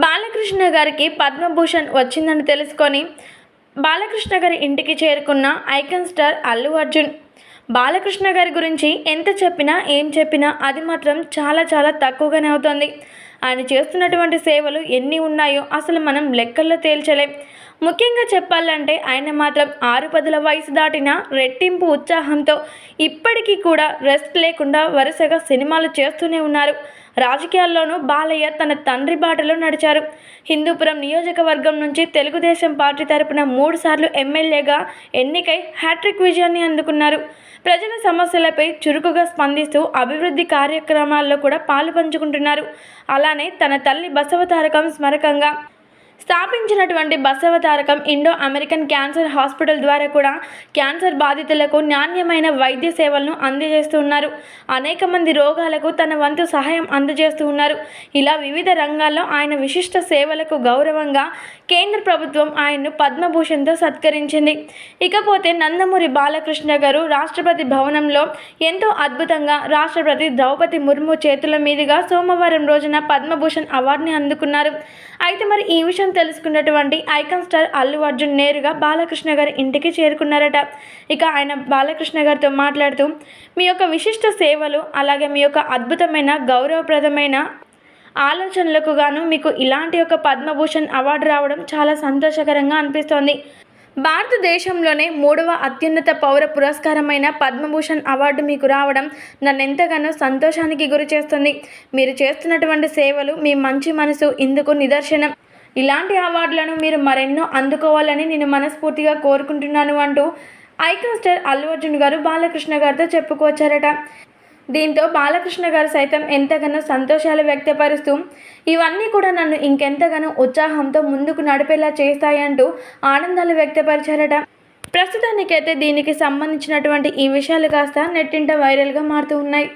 బాలకృష్ణ గారికి పద్మభూషణ్ వచ్చిందని తెలుసుకొని బాలకృష్ణ గారి ఇంటికి చేరుకున్న ఐకన్ స్టార్ అల్లు అర్జున్. బాలకృష్ణ గారి గురించి ఎంత చెప్పినా ఏం చెప్పినా అది మాత్రం చాలా చాలా తక్కువగానే అవుతుంది. ఆయన చేస్తున్నటువంటి సేవలు ఎన్ని ఉన్నాయో అసలు మనం లెక్కల్లో తేల్చలేం. ముఖ్యంగా చెప్పాలంటే ఆయన మాత్రం ఆరు పదుల వయసు దాటిన రెట్టింపు ఉత్సాహంతో ఇప్పటికీ కూడా రెస్ట్ లేకుండా వరుసగా సినిమాలు చేస్తూనే ఉన్నారు. రాజకీయాల్లోనూ బాలయ్య తన తండ్రి బాటలో నడిచారు. హిందూపురం నియోజకవర్గం నుంచి తెలుగుదేశం పార్టీ తరపున మూడు సార్లు ఎమ్మెల్యేగా ఎన్నికై హ్యాట్రిక్ విజయాన్ని అందుకున్నారు. ప్రజల సమస్యలపై చురుకుగా స్పందిస్తూ అభివృద్ధి కార్యక్రమాల్లో కూడా పాలు పంచుకుంటున్నారు. అలానే తన తల్లి బసవతారకం స్మరకంగా స్థాపించినటువంటి Basavatarakam Indo American cancer hospital ద్వారా కూడా క్యాన్సర్ బాధితులకు నాణ్యమైన వైద్య సేవలను అందజేస్తున్నారు. అనేక మంది రోగాలకు తన వంతు సహాయం అందజేస్తూ ఉన్నారు. ఇలా వివిధ రంగాల్లో ఆయన విశిష్ట సేవలకు గౌరవంగా కేంద్ర ప్రభుత్వం ఆయన్ను పద్మభూషణ్తో సత్కరించింది. ఇకపోతే నందమూరి బాలకృష్ణ గారు రాష్ట్రపతి భవనంలో ఎంతో అద్భుతంగా రాష్ట్రపతి ద్రౌపది ముర్ము చేతుల మీదుగా సోమవారం రోజున పద్మభూషణ్ అవార్డుని అందుకున్నారు. అయితే మరి ఈ విషయం తెలుసుకున్నటువంటి ఐకాన్ స్టార్ అల్లు అర్జున్ నేరుగా బాలకృష్ణ గారి ఇంటికి చేరుకున్నారట. ఇక ఆయన బాలకృష్ణ గారితో మాట్లాడుతూ మీ యొక్క విశిష్ట సేవలు అలాగే మీ యొక్క అద్భుతమైన గౌరవప్రదమైన ఆలోచనలకు గాను మీకు ఇలాంటి ఒక పద్మభూషణ్ అవార్డు రావడం చాలా సంతోషకరంగా అనిపిస్తోంది. భారతదేశంలోనే మూడవ అత్యున్నత పౌర పురస్కారమైన పద్మభూషణ్ అవార్డు మీకు రావడం నన్ను ఎంతగానో సంతోషానికి గురి చేస్తుంది మీరు చేస్తున్నటువంటి సేవలు మీ మంచి మనసు ఇందుకు నిదర్శనం. ఇలాంటి అవార్డులను మీరు మరెన్నో అందుకోవాలని నేను మనస్ఫూర్తిగా కోరుకుంటున్నాను అంటూ ఐకాన్ స్టార్ అల్లు అర్జున్ గారు బాలకృష్ణ గారితో చెప్పుకొచ్చారట. దీంతో బాలకృష్ణ గారు సైతం ఎంతగానో సంతోషాలు వ్యక్తపరుస్తూ ఇవన్నీ కూడా నన్ను ఇంకెంతగానో ఉత్సాహంతో ముందుకు నడిపేలా చేస్తాయంటూ ఆనందాలు వ్యక్తపరిచారట. ప్రస్తుతానికైతే దీనికి సంబంధించినటువంటి ఈ విషయాలు కాస్త నెట్టింట వైరల్గా మారుతూ ఉన్నాయి.